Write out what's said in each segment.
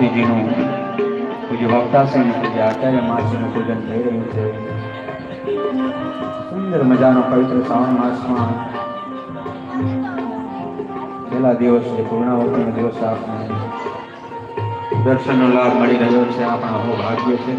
પોતીજીનું પૂજ્ય વક્તાશ્રી પૂજ્ય આચાર્ય માસીનું પૂજન થઈ રહ્યું છે. સુંદર મજાનો પવિત્ર શ્રાવણ માસમાં પહેલા દિવસ છે પૂર્ણાવતીનો દિવસ આપણે દર્શનનો લાભ મળી રહ્યો છે, આપણા બહુ ભાગ્ય છે.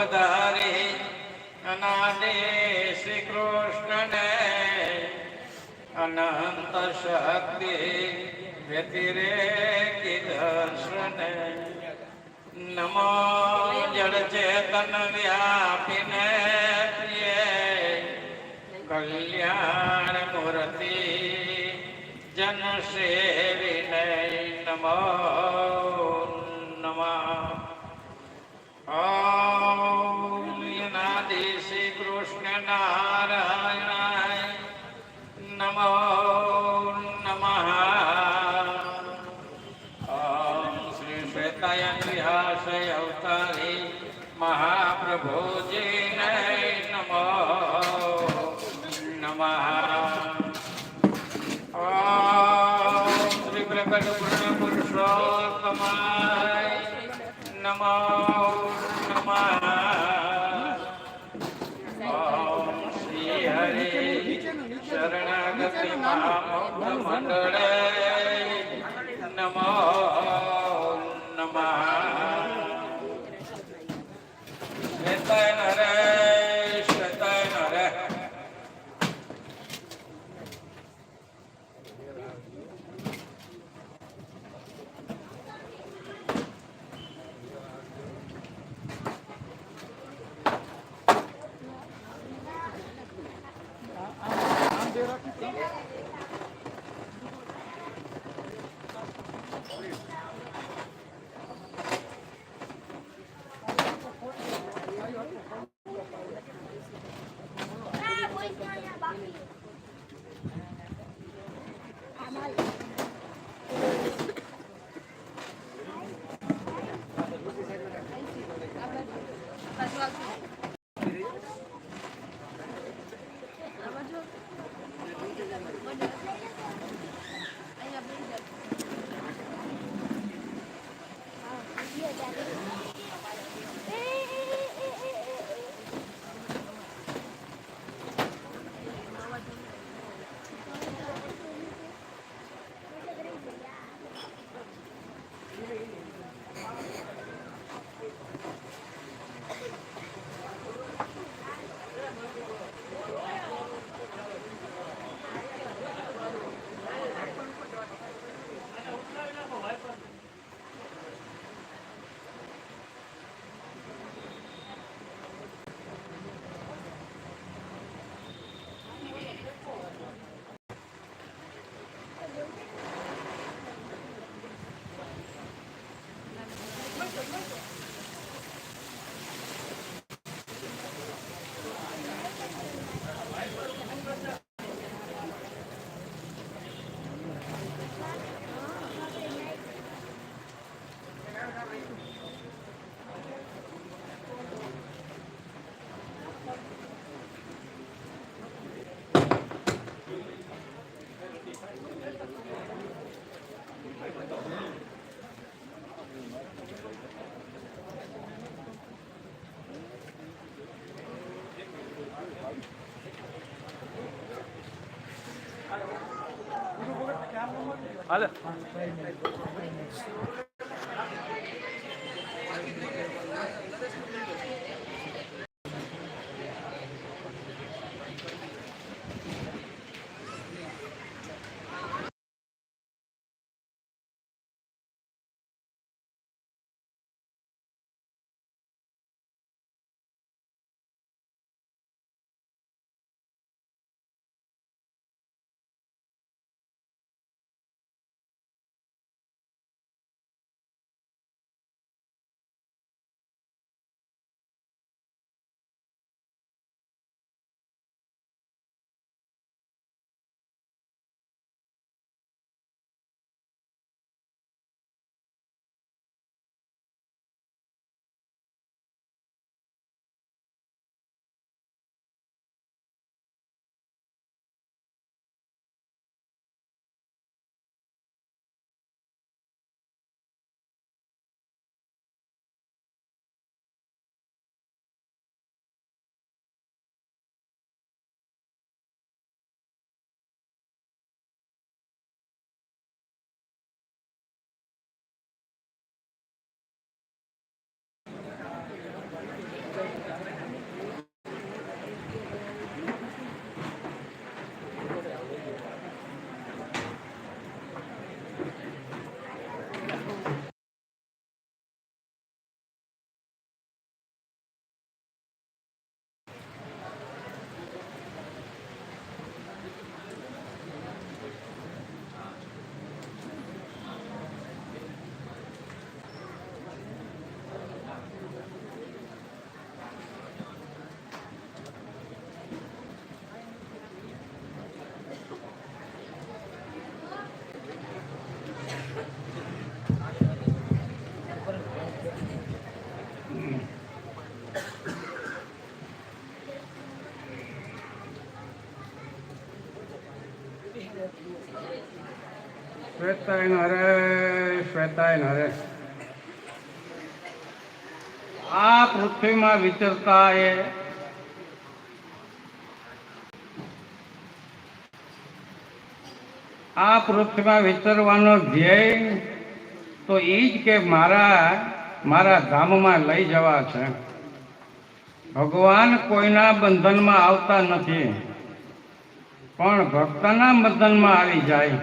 અનાદે અનાદિ શ્રી કૃષ્ણને અનંત શક્તિ વ્યતિરેકી દર્શને. નમો જળ ચેતન વ્યાપીને પ્રિય કલ્યાણ મૂર્તિ જન સેવિને નમો નમઃ. નારાયણાય નમો નમઃ શ્રી શ્વેતાય વિહાશય 好嘞好 શ્વેતાય હરે શ્વેતાય હરે આ પૃથ્વીમાં વિચરતા એ આ પૃથ્વીમાં વિચરવાનો ધ્યેય તો એ જ કે મારા મારા ધામમાં લઈ જવા છે. ભગવાન કોઈના બંધનમાં આવતા નથી, પણ ભક્તના બંધનમાં આવી જાય.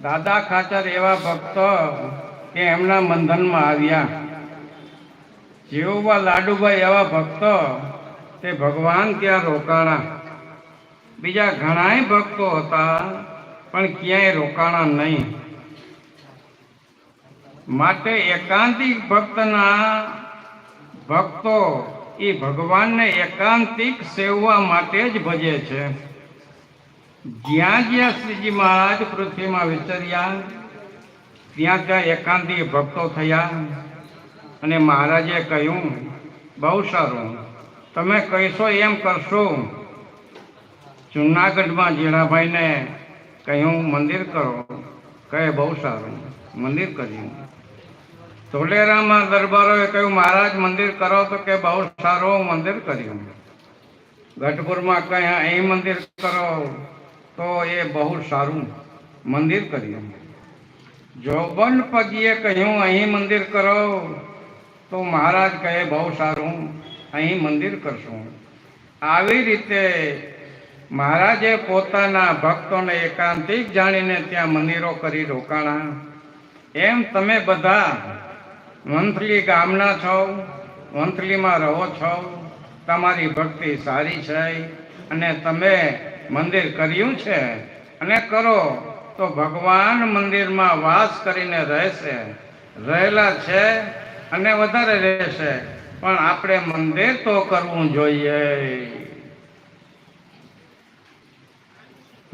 દાદા ખાચર એવા ભક્તો કે એમના બંધનમાં આવ્યા. જેવુબા લાડુભાઈ એવા ભક્તો તે ભગવાન ક્યાં રોકાણા? બીજા ઘણાય ભક્તો હતા, પણ ક્યાંય રોકાણા નહીં. માટે એકાંતિક ભક્તના ભક્તો એ ભગવાનને એકાંતિક સેવવા માટે જ ભજે છે. જ્યાં જ્યાં શ્રીજી મહારાજ પૃથ્વીમાં વિચર્યા, ત્યાં ત્યાં એકાંતિ ભક્તો થયા અને મહારાજે કહ્યું, બહુ સારું. તમે કહીશો એમ કરશો. જુનાગઢમાં જીણાભાઈને કહ્યું, મંદિર કરો. કહે, બહુ સારું. મંદિર કર્યું. ધોલેરામાં દરબારોએ કહ્યું, મહારાજ, મંદિર કરો તો કે બહુ સારું, મંદિર કર્યું. ગઢપુરમાં કહે અહીં મંદિર કરો. તો એ બહુ સારું મંદિર કર્યું. જોબન પગીએ કહ્યું, અહીં મંદિર કરો. તો મહારાજ કહે, બહુ સારું, અહીં મંદિર કરશું. આવી રીતે મહારાજે પોતાના ભક્તોને એકાંતિક જાણીને ત્યાં મંદિરો કરી રોકાણા. એમ તમે બધા વંથલી ગામના છો, વંથલીમાં રહો છો, તમારી ભક્તિ સારી છે, અને તમે મંદિર કર્યું છે અને કરો તો ભગવાન મંદિરમાં વાસ કરીને રહેશે. રહેલા છે અને વધારે રહેશે. પણ આપણે મંદિર તો કરવું જોઈએ.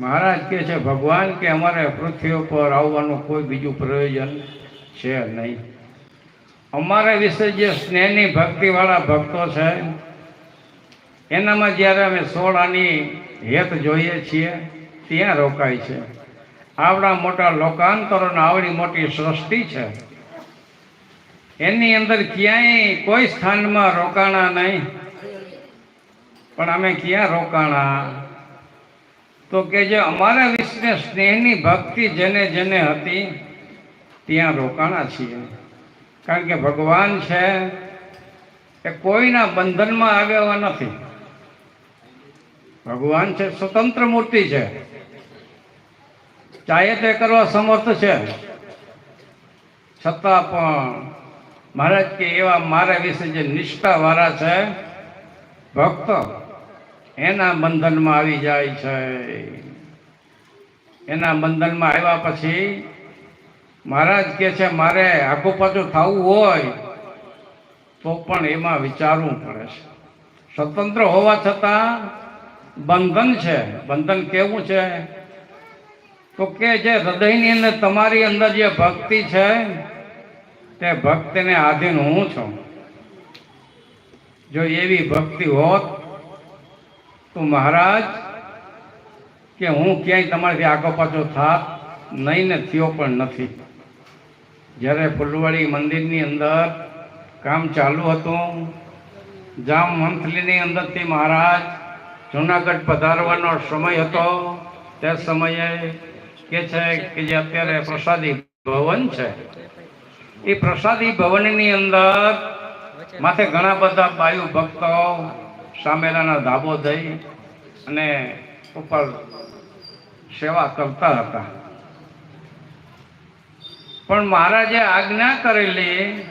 મહારાજ કે છે, ભગવાન કે અમારે પૃથ્વી ઉપર આવવાનું કોઈ બીજું પ્રયોજન છે નહીં. અમારા વિશે જે સ્નેહની ભક્તિવાળા ભક્તો છે એનામાં જ્યારે અમે સોળાની હેત જોઈએ છીએ, ત્યાં રોકાય છે. આવડા મોટા લોકાંતરોને આવડી મોટી સૃષ્ટિ છે. એની અંદર ક્યાંય કોઈ સ્થાનમાં રોકાણા નહીં. પણ અમે ક્યાં રોકાણા? તો કે જે અમારા વિશે સ્નેહની ભક્તિ જેને જેને હતી, ત્યાં રોકાણા છીએ. કારણ કે ભગવાન છે એ કોઈના બંધનમાં આવ્યા નથી. ભગવાન છે, સ્વતંત્ર મૂર્તિ છે. ચાહે તે કરવા સમર્થ છે. છતાં પણ મહારાજ કે એવા મારા વિશે જે નિષ્ઠાવાળા છે, ભક્ત, એના બંધનમાં આવી જાય છે. એના બંધનમાં આવ્યા પછી મહારાજ કે છે, મારે આખું પાછું થવું હોય, તો પણ એમાં વિચારવું પડે છે. સ્વતંત્ર હોવા છતાં બંધન છે. બંધન કેવું છે? તો કે જે હૃદયની અંદર તમારી અંદર જે ભક્તિ છે, તે ભક્તિને આધીન હું છું. જો એવી ભક્તિ હોત, તો મહારાજ, કે હું ક્યાંય તમારાથી આગો પાછો થાત નહીં ને થયો પણ નથી. જ્યારે ફુલવાડી મંદિરની અંદર કામ ચાલુ હતું જામ મંથલીની અંદરથી મહારાજ જુનાગઢ પધારવાનો સમય હતો. તે સમયે કે છે કે જે અત્યારે પ્રસાદી ભવન છે, એ પ્રસાદી ભવનની અંદર માથે ઘણા બધા બાયુ ભક્તો સામેલાના ધાબો દઈ અને ઉપર સેવા કરતા હતા. પણ મહારાજે આજ્ઞા કરેલી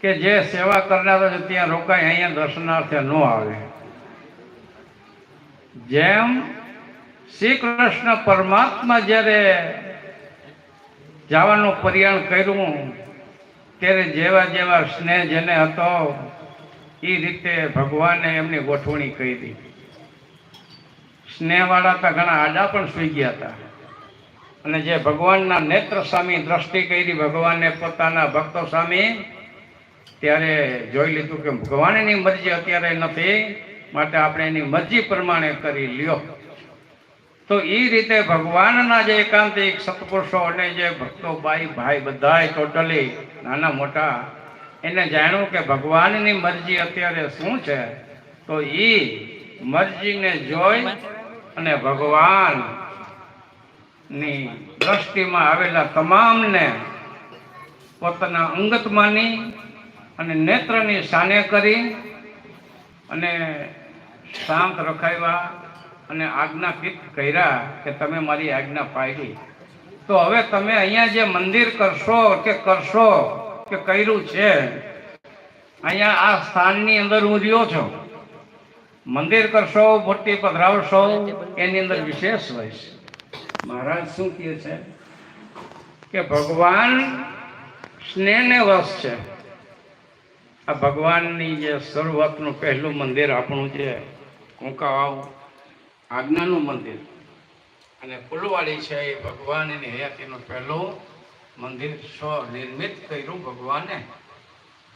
કે જે સેવા કરનારો છે, ત્યાં રોકાય, અહીંયા દર્શનાર્થે ન આવે. જેમ શ્રી કૃષ્ણ પરમાત્મા જ્યારે જવાનું પર્યાણ કર્યું, ત્યારે જેવા જેવા સ્નેહ જેને હતો એ રીતે ભગવાને એમની ગોઠવણી કરી સ્નેહવાળા હતા ઘણા આડા પણ સુઈ ગયા હતા. અને જે ભગવાનના નેત્ર સામે દ્રષ્ટિ કરી ભગવાને પોતાના ભક્તો સામે, ત્યારે જોઈ લીધું કે ભગવાનની મરજી અત્યારે નથી. માટે આપણે એની મરજી પ્રમાણે કરી લ્યો. તો એ રીતે ભગવાનના જે એકાંતિક સત્પુરુષો અને જે ભક્તો બાઈ, ભાઈ બધાય ટોટલી નાના મોટા, એને જાણ્યું કે ભગવાનની મરજી અત્યારે શું છે, તો એ મરજીને જોઈ અને ભગવાનની દ્રષ્ટિમાં આવેલા તમામને પોતાના અંગત માની અને નેત્રની સાને કરી અને શાંત રખાવ્યા અને આજ્ઞાકિત કર્યા કે તમે મારી આજ્ઞા પાડી. તો હવે તમે અહીંયા જે મંદિર કરશો કે કરશો કે કર્યું છે, અહીંયા આ સ્થાનની અંદર હું રહ્યો છું. મંદિર કરશો, મૂર્તિ પધરાવશો, એની અંદર વિશેષ છે મહારાજ શું કહે છે? કે ભગવાન સ્નેહને વશ છે. આ ભગવાનની જે શરૂઆતનું પહેલું મંદિર આપણું છે. કુંકાવાવ આજ્ઞાનું મંદિર. અને ફૂલવાડી છે એ ભગવાનની હયાતીનું પહેલું મંદિર સ્વનિર્મિત કર્યું ભગવાને.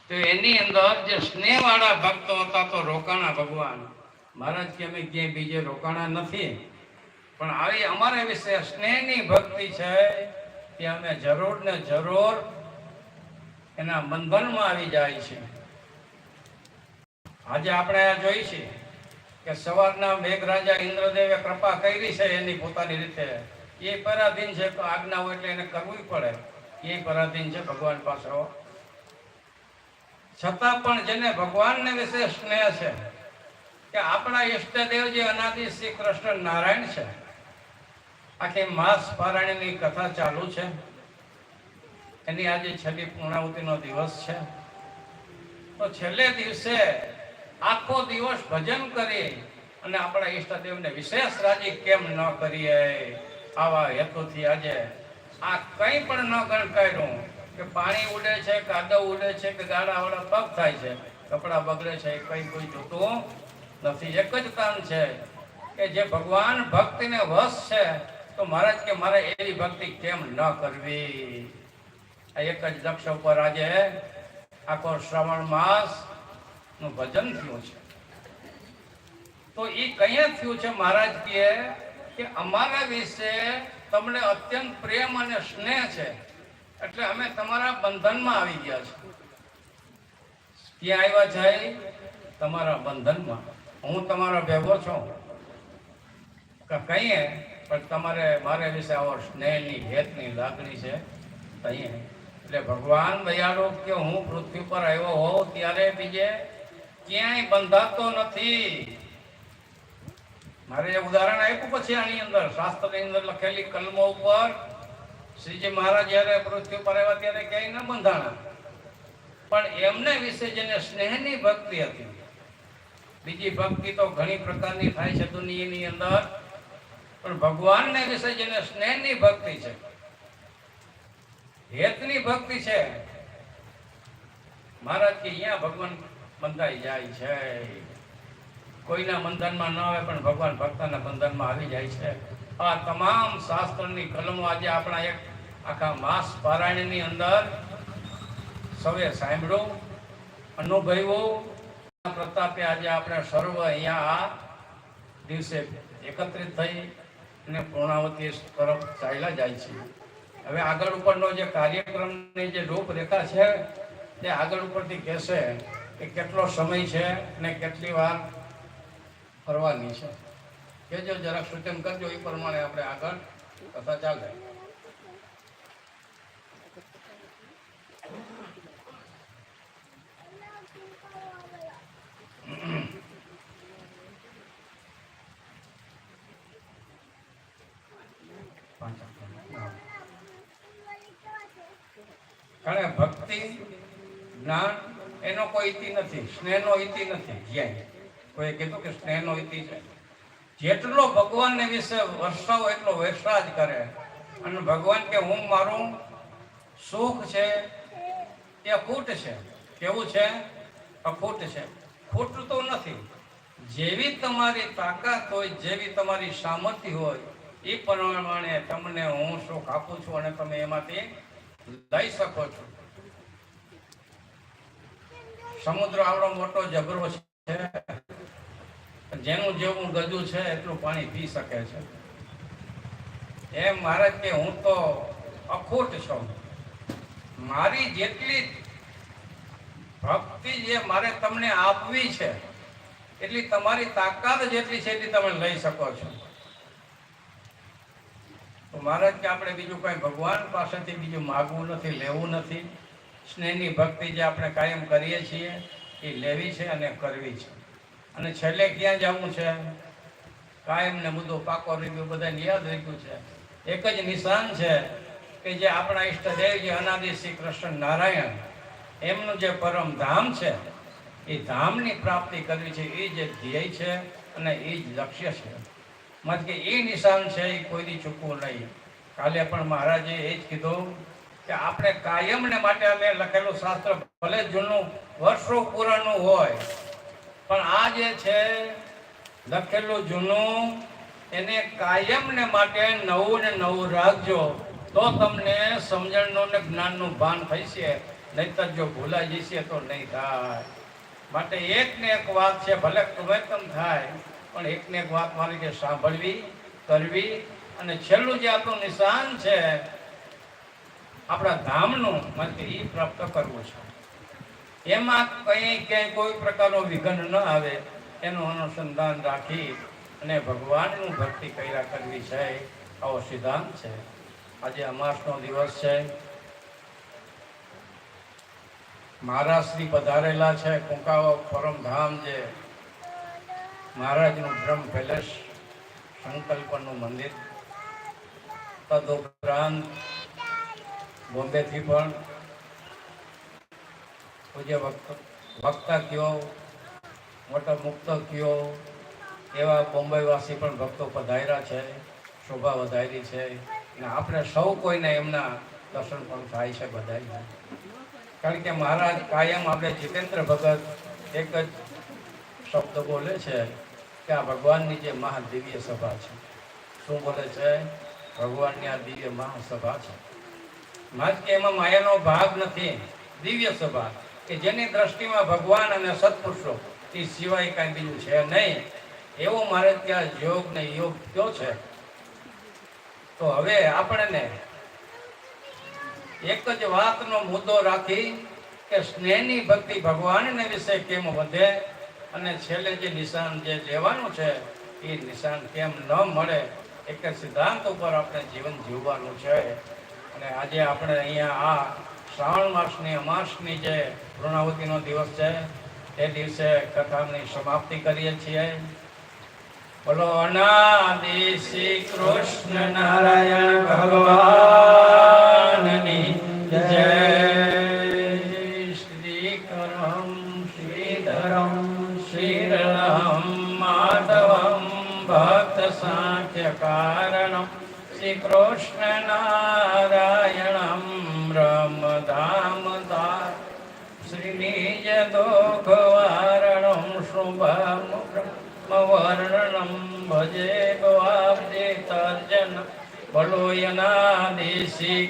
તો એની અંદર જે સ્નેહવાળા ભક્તો હતા તો રોકાણા ભગવાન. મહારાજ કે અમે ક્યાંય બીજે રોકાણા નથી. પણ આવી અમારા વિશે સ્નેહની ભક્તિ છે તે અમે જરૂર ને જરૂર એના બંધનમાં આવી જાય છે. આજે આપણે આ જોઈ છે. કે સવારના મેઘરાજા ઇન્દ્રદેવે કૃપા કરી છે એની પોતાની રીતે. એ પરાધીન છે તો આજ્ઞા હોય એટલે એને કરવી પડે. એ પરાધીન છે ભગવાન પાસે છતાં પણ જેને ભગવાનને વિશે સ્નેહ છે, કે આપણા ઈષ્ટદેવ જે અનાદિ શ્રી કૃષ્ણ નારાયણ છે, આખી માસ પારાયણની કથા ચાલુ છે. એની આજે છેલ્લી પૂર્ણાવતીનો દિવસ છે. તો છેલ્લે દિવસે આખો દિવસ ભજન કરી અને આપણા ઈષ્ટદેવને વિશેષ રાજી કેમ ન કરીએ? આવા હેતુથી આજે આ કંઈ પણ ન ગણકાર્યું કે પાણી ઉડે છે, કાદવ ઉડે છે, કે ગાડાવાળા પગ થાય છે, કપડાં બગડે છે કંઈ કોઈ જોતું નથી. એક જ કામ છે કે જે ભગવાન ભક્તિને વશ છે, તો મહારાજ કે મારે એવી ભક્તિ કેમ ન કરવી? આ એક જ લક્ષ્ય ઉપર આજે આખો શ્રાવણ માસ નું ભજન થયું છે. તો એ કયા થયું છે મહારાજ કહે કે અમારા વિશે તમને અત્યંત પ્રેમ અને સ્નેહ છે. એટલે અમે તમારા બંધનમાં આવી ગયા છે ક્યાં આવ્યા જાય? તમારા બંધનમાં. હું તમારો ભેગો છું. કહીએ, પણ તમારે મારે વિશે આવો સ્નેહની, હેતની લાગણી છે. કહીએ. એટલે ભગવાન દયાળુ કે હું પૃથ્વી પર આવ્યો હોઉં ત્યારે બીજે ક્યાંય બંધાતો નથી. મારે જે ઉદાહરણ આપ્યું પછી આની અંદર, શાસ્ત્રની અંદર લખેલી કલમો ઉપર, શ્રીજી મહારાજ જ્યારે પૃથ્વી પર આવ્યા ત્યારે ક્યાંય ન બંધાણા. પણ એમને વિશે જેને સ્નેહની ભક્તિ હતી, બીજી ભક્તિ તો ઘણી પ્રકારની થાય છે દુનિયાની અંદર, પણ ભગવાનને વિશે જેને સ્નેહની ભક્તિ છે, હેતની ભક્તિ છે, મહારાજ કે, અહીંયા ભગવાન બંધાઈ જાય છે. કોઈના બંધનમાં ન આવે પણ ભગવાન ભક્તના બંધનમાં આવી જાય છે. આ તમામ શાસ્ત્રની કલમો આજે આપણા એક આખા માસ પારાયણની અંદર સૌએ સાંભળો અનુભવો પ્રતાપે આજે આપણે સર્વ અહીંયા આ દિવસે એકત્રિત થઈ અને પૂર્ણાવતી તરફ ચાલ્યા જાય છે. હવે આગળ ઉપરનો જે કાર્યક્રમની જે રૂપરેખા છે, તે આગળ ઉપરથી કહેશે. કે કેટલો સમય છે ને કેટલી વાર ફરવાની છે. કહેજો જરાક સૂચન કરજો એ પ્રમાણે આપણે આગળ કથા ચાલે કારણ ભક્તિ, જ્ઞાન એનો કોઈ ઇતિ નથી, સ્નેહનો ઇતિ નથી જ્યાં કોઈ કીધું કે સ્નેહનો ઇતિ છે. જેટલો ભગવાનને વિશે વર્ષાવો એટલો વર્ષા કરે. અને ભગવાન કે હું મારું સુખ છે એ અખૂટ છે. કેવું છે? અખૂટ છે. ખૂટતું નથી. જેવી તમારી તાકાત હોય, જેવી તમારી સામર્થ્ય હોય, એ પ્રમાણે તમને હું સુખ આપું છું અને તમે એમાંથી લઈ શકો છો. સમુદ્ર આવડો મોટો જબરો છે. જેનું જેવું ગજુ છે, એટલું પાણી પી શકે છે. એમ મહારાજ કે હું તો અખૂટ છું. મારી જેટલી ભક્તિ જે મારે તમને આપવી છે, એટલી તમારી તાકાત જેટલી છે, એટલી તમે લઈ શકો છો. તો મહારાજ કે આપણે બીજું કઈ ભગવાન પાસેથી બીજું માગવું નથી, લેવું નથી. સ્નેહની ભક્તિ જે આપણે કાયમ કરીએ છીએ, એ લેવી છે અને કરવી છે. અને છેલ્લે ક્યાં જવું છે? કાયમ ને મુદ્દો પાકો રહ્યું બધાને યાદ રાખ્યું છે. એક જ નિશાન છે કે જે આપણા ઈષ્ટદેવ જે અનાદિ શ્રી કૃષ્ણ નારાયણ, એમનું જે પરમ ધામ છે, એ ધામની પ્રાપ્તિ કરવી છે, એ જે ધ્યેય છે અને એ જ લક્ષ્ય છે. મત કે એ નિશાન છે એ કોઈથી ચૂકવું નહીં. કાલે પણ મહારાજે એ જ કીધું કે આપણે કાયમને માટે અમે લખેલું શાસ્ત્ર, ભલે જૂનું વર્ષો પુરાણું હોય, પણ આ જે છે, લખેલું જૂનું, એને કાયમને માટે નવું ને નવું રાખજો, તો તમને સમજણનું ને જ્ઞાનનું ભાન થશે નહીતર જો ભૂલાઈ જશે તો નહીં થાય. માટે એક ને એક વાત છે, ભલે ગમે તેમ થાય, પણ એક ને એક વાત મારી કે સાંભળવી, કરવી, અને છેલ્લું જે આપણું નિશાન છે આપણા ધામનું એ પ્રાપ્ત કરવું છે. એમાં કંઈ ક્યાંય કોઈ પ્રકારનો વિઘ્ન ન આવે, એનું અનુસંધાન રાખી અને ભગવાનનું ભક્તિ કર્યા કરવી છે, આવો સિદ્ધાંત છે. આજે અમાસનો દિવસ છે. મહારાષ્ટ્રથી પધારેલા છે કુંકાવા પરમધામ જે મહારાજનું બ્રહ્મ પેલેસ સંકલ્પનું મંદિર. તદુપરાંત બોમ્બેથી પણ પૂજ્ય વક્ત વક્તા કયો, મોટા મુક્ત કયો, એવા બોમ્બેવાસી પણ ભક્તો પધાર્યા છે, શોભા વધારી છે. અને આપણે સૌ કોઈને એમના દર્શન પણ થાય છે બધાય કારણ કે મહારાજ કાયમ આપણે જીતેન્દ્ર ભગત એક જ શબ્દ બોલે છે કે આ ભગવાનની જે મહાદિવ્ય સભા છે. શું બોલે છે? ભગવાનની આ દિવ્ય મહાસભા છે. માજ કે એમાં માયાનો ભાગ નથી, દિવ્ય સભા કે જેની દ્રષ્ટિમાં ભગવાન અને સત્પુરુષો, એ સિવાય કાંઈ બીજું છે નહીં. એવો મારે ત્યાં યોગ ને યોગ કયો છે? તો હવે આપણને એક જ વાતનો મુદ્દો રાખી કે સ્નેહની ભક્તિ ભગવાનને વિશે કેમ વધે અને છેલ્લે જે નિશાન જે લેવાનું છે, એ નિશાન કેમ ન મળે એક સિદ્ધાંત ઉપર આપણે જીવન જીવવાનું છે. અને આજે આપણે અહીંયા આ શ્રાવણ માસની અમાસની જે પૂર્ણાવતીનો દિવસ છે તે દિવસે કથાની સમાપ્તિ કરીએ છીએ. બોલો, અનાદિ શ્રી કૃષ્ણ નારાયણ ભગવાનની જય. શ્રી કરમ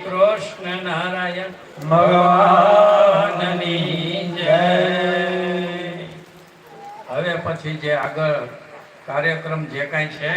કૃષ્ણ નારાયણ ભગવાનની હવે પછી જે આગળ કાર્યક્રમ જે કાંઈ છે